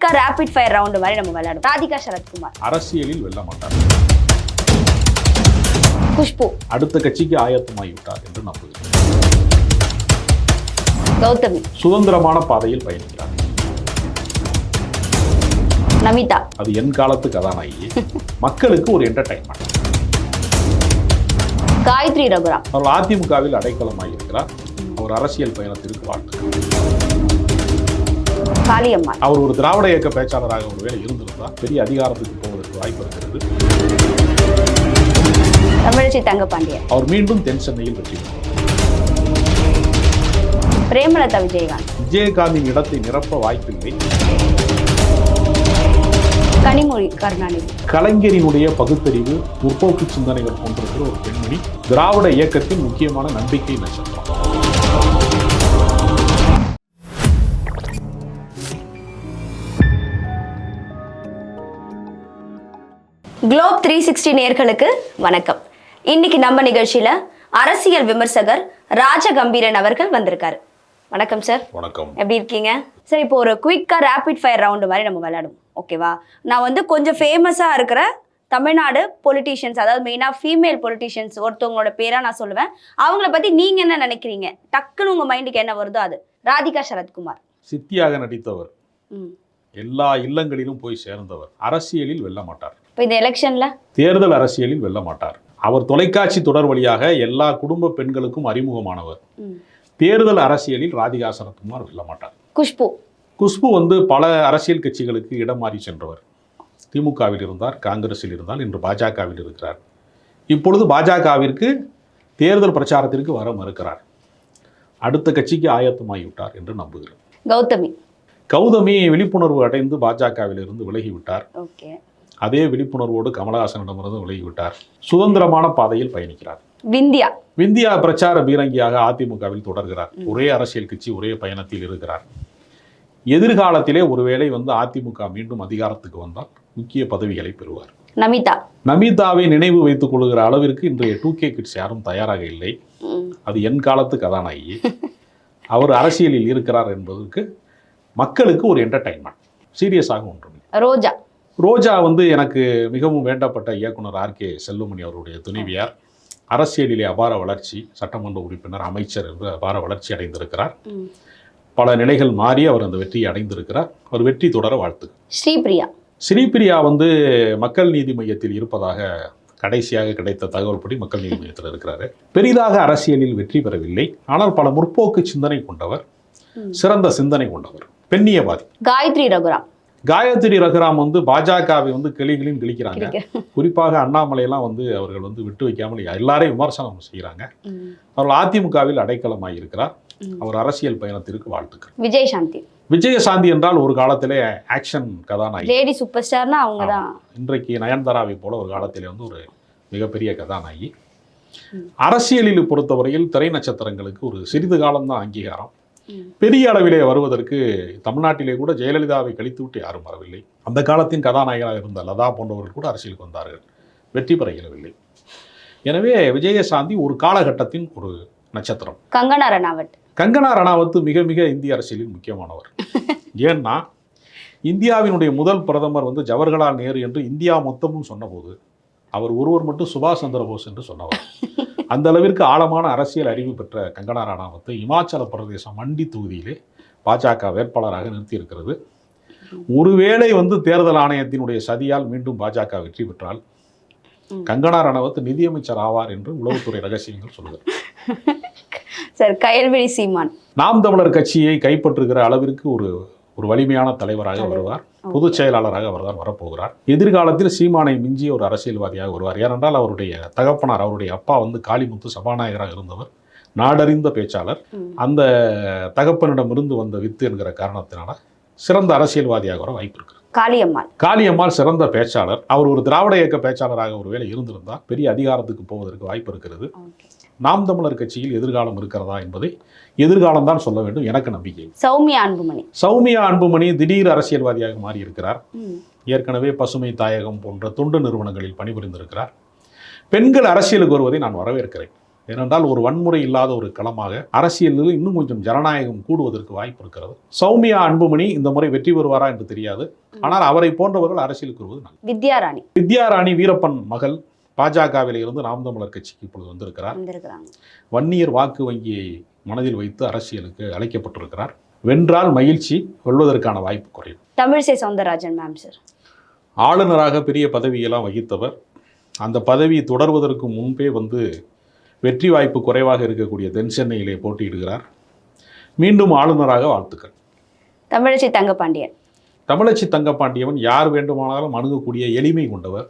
குயிக்கா rapid fire round மாதிரி நம்ம விளையாடும் ராதிகா சரத்குமார். அரசியலில் வெல்ல மாட்டார். குஷ்பு. அடுத்த கட்சிக்கு ஆயத்தமாகிவிட்டார் என்று நம்புகிறேன் கௌதமி. சுதந்திரமான பாதையில் பயணிக்கிறார். நமிதா. அது என் காலத்து கதாநாயகி. மக்களுக்கு ஒரு என்டர்டைன்மெண்ட் காயத்ரி ரகுராம். அவர் அதிமுகவில் அடைக்கலமாகியிருக்கிறார் அவர் அரசியல் பயணத்திற்கு வாழ்த்துக்கள். காளியம்மாள் அவர் ஒரு திராவிட இயக்க பேச்சாளராக ஒருவேளை இருந்திருந்தால் பெரிய அதிகாரத்துக்கு போவதற்கு வாய்ப்பு இருக்கிறது. தமிழச்சி தங்கபாண்டியன் அவர் மீண்டும் தென் சென்னையில் வெற்றி பிரேமலதா விஜயகாந்த். விஜயகாந்தின் இடத்தை நிரப்ப வாய்ப்பில்லை. கனிமொழி கருணாநிதி. கலைஞரினுடைய பகுத்தறிவு முற்போக்கு சிந்தனைகள் கொண்டிருக்கிற ஒரு பெண்மணி திராவிட இயக்கத்தின் முக்கியமான நம்பிக்கை நட்சத்திரம். குளோப் த்ரீ சிக்ஸ்டி நேர்களுக்கு வணக்கம். இன்னைக்கு நம்ம நிகழ்ச்சியில அரசியல் விமர்சகர் ராஜகம்பீரன் அவர்கள் வந்திருக்காரு. வணக்கம் சார் வணக்கம். எப்படி இருக்கீங்க? சார் இப்போ ஒரு குயிக்கா ரேபிட் ஃபயர் ரவுண்டு மாதிரி நம்ம விளையாடும் ஓகேவா நான் வந்து கொஞ்சம் ஃபேமஸாக இருக்கிற தமிழ்நாடு பொலிட்டீஷியன்ஸ் அதாவது மெயினாக ஃபீமேல் பொலிட்டீஷியன்ஸ் ஒருத்தவங்களோட பேராக நான் சொல்லுவேன். அவங்கள பற்றி நீங்கள் என்ன நினைக்கிறீங்க? டக்குன்னு உங்கள் மைண்டுக்கு என்ன வருதோ அது. ராதிகா சரத்குமார். சித்தியாக நடித்தவர். எல்லா இல்லங்களிலும் போய் சேர்ந்தவர். அரசியலில் வெல்ல மாட்டார். இப்போ இந்த எலெக்ஷனில்? தேர்தல் அரசியலில் வெல்ல மாட்டார். அவர் தொலைக்காட்சி தொடர் வழியாக எல்லா குடும்ப பெண்களுக்கும் அறிமுகமானவர். தேர்தல் அரசியலில் ராதிகா சரத்குமார் வெல்ல மாட்டார். குஷ்பு. குஷ்பு வந்து பல அரசியல் கட்சிகளுக்கு இடம் மாறி சென்றவர். திமுகவில் இருந்தார் காங்கிரஸில் இருந்தால் இன்று பாஜகவில் இருக்கிறார். இப்பொழுது பாஜகவிற்கு தேர்தல் பிரச்சாரத்திற்கு வர மறுக்கிறார். அடுத்த கட்சிக்கு ஆயத்தமாகிவிட்டார் என்று நம்புகிறேன். கௌதமி. கௌதமி விழிப்புணர்வு அடைந்து பாஜகவிலிருந்து விலகிவிட்டார். ஓகே. அதே விழிப்புணர்வோடு கமலஹாசனிடமிருந்து விலகிவிட்டார். சுதந்திரமான பாதையில் பயணிக்கிறார். விந்தியா. விந்தியா பிரச்சார பீரங்கியாக அதிமுகவில் தொடர்கிறார். ஒரே அரசியல் கட்சி ஒரே பயணத்தில் இருக்கிறார். எதிர்காலத்திலே ஒருவேளை வந்து அதிமுக மீண்டும் அதிகாரத்துக்கு வந்தால் முக்கிய பதவிகளை பெறுவார். நமிதா. நமிதாவை நினைவு வைத்துக் கொள்கிற அளவிற்கு இன்றைய டூ கே கிட்ஸ் யாரும் தயாராக இல்லை. அது என் காலத்து கதாநாயகி. அவர் அரசியலில் இருக்கிறார் என்பதற்கு மக்களுக்கு ஒரு என்டர்டைன்மெண்ட் சீரியஸாக ஒன்றுமில்லை. ரோஜா. ரோஜா வந்து எனக்கு மிகவும் வேண்டப்பட்ட இயக்குனர் ஆர் கே செல்லுமணி அவருடைய துணைவியார். அரசியலிலே அபார வளர்ச்சி சட்டமன்ற உறுப்பினர் அமைச்சர் என்று அபார வளர்ச்சி அடைந்திருக்கிறார். பல நிலைகள் மாறி அவர் அந்த வெற்றியை அடைந்திருக்கிறார். அவர் வெற்றி தொடர வாழ்த்து. ஸ்ரீபிரியா. ஸ்ரீபிரியா வந்து மக்கள் நீதி மையத்தில் இருப்பதாக கடைசியாக கிடைத்த தகவல்படி மக்கள் நீதி மையத்தில் இருக்கிறாரு. பெரிதாக அரசியலில் வெற்றி பெறவில்லை. ஆனால் பல முற்போக்கு சிந்தனை கொண்டவர். சிறந்த சிந்தனை கொண்டவர். பெண்ணியவாதி. காயத்ரி ரகுராம். காயத்ரி ரகுராம் வந்து பாஜகவை வந்து கிளிகளின் கிழிக்கிறாங்க. கிழிக்க. குறிப்பாக அண்ணாமலையெல்லாம் வந்து அவர்கள் வந்து விட்டு வைக்காமல் எல்லாரையும் விமர்சனம் செய்கிறாங்க. அவர்கள் அதிமுகவில் அடைக்கலமாக இருக்கிறார். அவர் அரசியல் பயணத்திற்கு வாழ்த்துக்கள். விஜய் சாந்தி. விஜயசாந்தி என்றால் ஒரு காலத்திலே ஆக்ஷன் கதாநாயகி. லேடி சூப்பர் ஸ்டார்னா அவங்க தான் இன்றைக்கு நயன்தாராவை போல ஒரு காலத்திலே வந்து ஒரு மிகப்பெரிய கதாநாயகி. அரசியலில் பொறுத்தவரையில் திரை நட்சத்திரங்களுக்கு ஒரு சிறிது காலம்தான் அங்கீகாரம். பெரிய அளவிலே வருவதற்கு தமிழ்நாட்டிலே கூட ஜெயலலிதாவை கழித்துவிட்டு யாரும் வரவில்லை. அந்த காலத்தின் கதாநாயகராக இருந்த லதா போன்றவர்கள் கூட அரசியலுக்கு வந்தார்கள். வெற்றி பெற இயலவில்லை. எனவே விஜயசாந்தி ஒரு காலகட்டத்தின் ஒரு நட்சத்திரம். கங்கனா ரணாவட் கங்கனா ரணாவத் மிக மிக இந்திய அரசியலில் முக்கியமானவர். ஏன்னா இந்தியாவினுடைய முதல் பிரதமர் வந்து ஜவஹர்லால் நேரு என்று இந்தியா மொத்தமும் சொன்னபோது அவர் ஒருவர் மட்டும் சுபாஷ் சந்திர போஸ் என்று சொன்னவர். அந்த அளவிற்கு ஆழமான அரசியல் அறிவு பெற்ற கங்கனா ரணாவத்தை இமாச்சல பிரதேசம் மண்டி தொகுதியிலே பாஜக வேட்பாளராக நிறுத்தியிருக்கிறது. ஒருவேளை வந்து தேர்தல் ஆணையத்தினுடைய சதியால் மீண்டும் பாஜக வெற்றி பெற்றால். கங்கனா ரணாவத் நிதியமைச்சர் ஆவார் என்று உளவுத்துறை ரகசியங்கள் சொல்கிறது சார் கயல்விழி சீமான். நாம் தமிழர் கட்சியை கைப்பற்றுகிற அளவிற்கு ஒரு ஒரு வலிமையான தலைவராக தலைவர். வருவார். பொதுச் செயலாளராக அவர்தான் வரப்போகிறார். எதிர்காலத்தில் சீமானை மிஞ்சிய ஒரு அரசியல்வாதியாக வருவார். ஏனென்றால் அவருடைய தகப்பனார் அவருடைய அப்பா வந்து காளிமுத்து சபாநாயகராக இருந்தவர் நாடறிந்த பேச்சாளர். அந்த தகப்பனிடமிருந்து வந்த வித்து என்கிற காரணத்தினால சிறந்த அரசியல்வாதியாக வர வாய்ப்பு இருக்கு. காளியம்மாள். காளியம்மாள் சிறந்த பேச்சாளர். அவர் ஒரு திராவிட இயக்க பேச்சாளராக ஒருவேளை இருந்திருந்தால் பெரிய அதிகாரத்துக்கு போவதற்கு வாய்ப்பு இருக்கிறது. நாம் தமிழர் கட்சியில் எதிர்காலம் இருக்கிறதா என்பதை எதிர்காலம் தான் சொல்ல வேண்டும் எனக்கு நம்பிக்கை. சௌமியா அன்புமணி. சௌமியா அன்புமணி திடீர் அரசியல்வாதியாக மாறியிருக்கிறார். ஏற்கனவே பசுமை தாயகம் போன்ற தொண்டு நிறுவனங்களில் பணிபுரிந்திருக்கிறார். பெண்கள் அரசியலுக்கு வருவதை நான் வரவேற்கிறேன். ஏனென்றால் ஒரு வன்முறை இல்லாத ஒரு களமாக அரசியலில் இன்னும் கொஞ்சம் ஜனநாயகம் கூடுவதற்கு வாய்ப்பு இருக்கிறது. சௌமியா அன்புமணி இந்த முறை வெற்றி பெறுவாரா என்று தெரியாது. ஆனால் அவரை போன்றவர்கள் அரசியலுக்கு வருவது நல்லது. வித்யாராணி. வித்யாராணி வீரப்பன் மகள் பாஜகவில் இருந்து நாம் தமிழர் கட்சிக்கு இப்பொழுது வந்திருக்கிறார். வன்னியர் வாக்கு வங்கியை மனதில் வைத்து அரசியலுக்கு அழைக்கப்பட்டிருக்கிறார். வென்றால் மகிழ்ச்சி வெல்வதற்கான வாய்ப்பு குறையும் தமிழிசை சவுந்தரராஜன் மேம் சார் ஆளுநராக பெரிய பதவியெல்லாம் வகித்தவர். அந்த பதவி தொடர்வதற்கு முன்பே வந்து வெற்றி வாய்ப்பு குறைவாக இருக்கக்கூடிய தென் சென்னையிலே போட்டியிடுகிறார். மீண்டும் ஆளுநராக வாழ்த்துக்கள். தமிழிசை தங்கபாண்டியன் தமிழச்சி தங்கப்பாண்டியவன் யார் வேண்டுமானாலும் அணுகக்கூடிய எளிமை கொண்டவர்.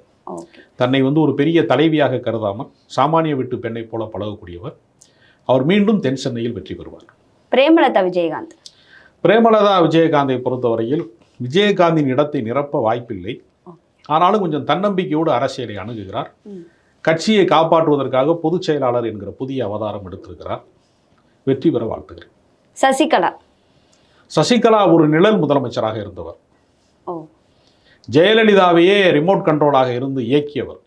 தன்னை வந்து ஒரு பெரிய தலைவியாக கருதாமல் சாமானிய வீட்டு பெண்ணைப் போல பழகக்கூடியவர் அவர் மீண்டும் தென் சென்னையில் வெற்றி பெறுவார். பிரேமலதா விஜயகாந்த். பிரேமலதா விஜயகாந்தை பொறுத்தவரையில் விஜயகாந்தின் இடத்தை நிரப்ப வாய்ப்பில்லை. ஆனாலும் கொஞ்சம் தன்னம்பிக்கையோடு அரசியலை அணுகுகிறார். கட்சியை காப்பாற்றுவதற்காக பொதுச் செயலாளர் என்கிற புதிய அவதாரம் எடுத்திருக்கிறார். வெற்றி பெற வாழ்த்துகிறேன் சசிகலா. சசிகலா ஒரு நிழல் முதலமைச்சராக இருந்தவர். ஜெயலலிதாவையே ரிமோட் கண்ட்ரோலாக இருந்து இயக்கியவர்.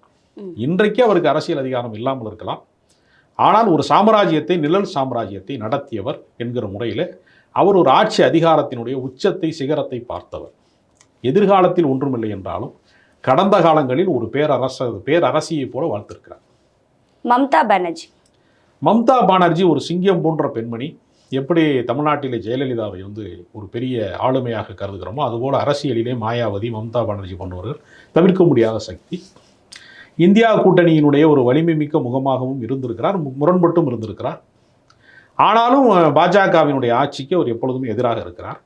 இன்றைக்கு அவருக்கு அரசியல் அதிகாரம் இல்லாமல் இருக்கலாம். ஆனால் ஒரு சாம்ராஜ்யத்தை நிழல் சாம்ராஜ்யத்தை நடத்தியவர் என்கிற முறையில் அவர் ஒரு ஆட்சி அதிகாரத்தினுடைய உச்சத்தை சிகரத்தை பார்த்தவர். எதிர்காலத்தில் ஒன்றுமில்லை என்றாலும் கடந்த காலங்களில் ஒரு பேரரச பேரரசியைப் போல வாழ்த்திருக்கிறார் மம்தா பானர்ஜி. மம்தா பானர்ஜி ஒரு சிங்கம் போன்ற பெண்மணி. எப்படி தமிழ்நாட்டிலே ஜெயலலிதாவை வந்து ஒரு பெரிய ஆளுமையாக கருதுகிறோமோ அதுபோல் அரசியலிலே மாயாவதி மம்தா பானர்ஜி போன்றவர்கள் தவிர்க்க முடியாத சக்தி. இந்தியா கூட்டணியினுடைய ஒரு வலிமை மிக்க முகமாகவும் இருந்திருக்கிறார் முரண்பட்டும் இருந்திருக்கிறார். ஆனாலும் பாஜகவினுடைய ஆட்சிக்கு அவர் எப்பொழுதுமே எதிராக இருக்கிறார்.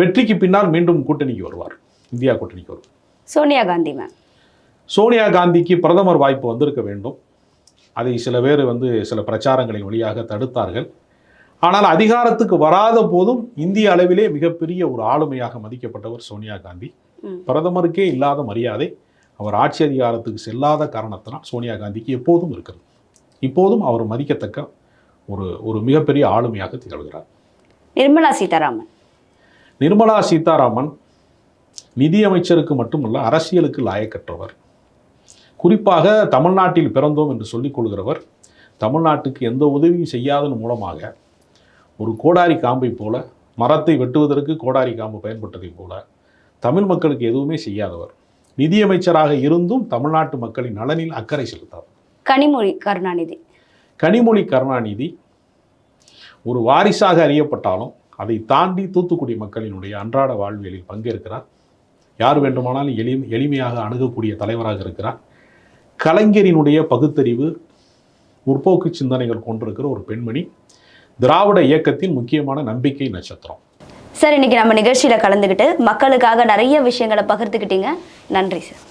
வெற்றிக்கு பின்னால் மீண்டும் கூட்டணிக்கு வருவார் இந்தியா கூட்டணிக்கு வருவார். சோனியா காந்தி மேம். சோனியா காந்திக்கு பிரதமர் வாய்ப்பு வந்திருக்க வேண்டும். அதை சில பேர் வந்து சில பிரச்சாரங்களின் வழியாக தடுத்தார்கள். ஆனால் அதிகாரத்துக்கு வராத போதும் இந்திய அளவிலே மிகப்பெரிய ஒரு ஆளுமையாக மதிக்கப்பட்டவர் சோனியா காந்தி. பிரதமருக்கே இல்லாத மரியாதை அவர் ஆட்சி அதிகாரத்துக்கு செல்லாத காரணத்தினால் சோனியா காந்திக்கு எப்போதும் இருக்கிறது. இப்போதும் அவர் மதிக்கத்தக்க ஒரு ஒரு மிகப்பெரிய ஆளுமையாக திகழ்கிறார். நிர்மலா சீதாராமன். நிர்மலா சீதாராமன் நிதியமைச்சருக்கு மட்டுமல்ல அரசியலுக்கு லாயக்கற்றவர். குறிப்பாக தமிழ்நாட்டில் பிறந்தோம் என்று சொல்லிக் கொள்கிறவர் தமிழ்நாட்டுக்கு எந்த உதவியும் செய்யாதன் மூலமாக ஒரு கோடாரி காம்பை போல மரத்தை வெட்டுவதற்கு கோடாரி காம்பு பயன்பட்டதைப் போல தமிழ் மக்களுக்கு எதுவுமே செய்யாதவர். நிதியமைச்சராக இருந்தும் தமிழ்நாட்டு மக்களின் நலனில் அக்கறை செலுத்தார். கனிமொழி கருணாநிதி. கனிமொழி கருணாநிதி ஒரு வாரிசாக அறியப்பட்டாலும் அதை தாண்டி தூத்துக்குடி மக்களினுடைய அன்றாட வாழ்வியலில் பங்கேற்கிறார். யார் வேண்டுமானாலும் எளி எளிமையாக அணுகக்கூடிய தலைவராக இருக்கிறார். கலைஞரினுடைய பகுத்தறிவு முற்போக்கு சிந்தனைகள் கொண்டிருக்கிற ஒரு பெண்மணி. திராவிட இயக்கத்தின் முக்கியமான நம்பிக்கை நட்சத்திரம். சார் இன்னைக்கு நம்ம நிகழ்ச்சியில் கலந்துக்கிட்டு மக்களுக்காக நிறைய விஷயங்களை பகிர்ந்துக்கிட்டீங்க நன்றி சார்.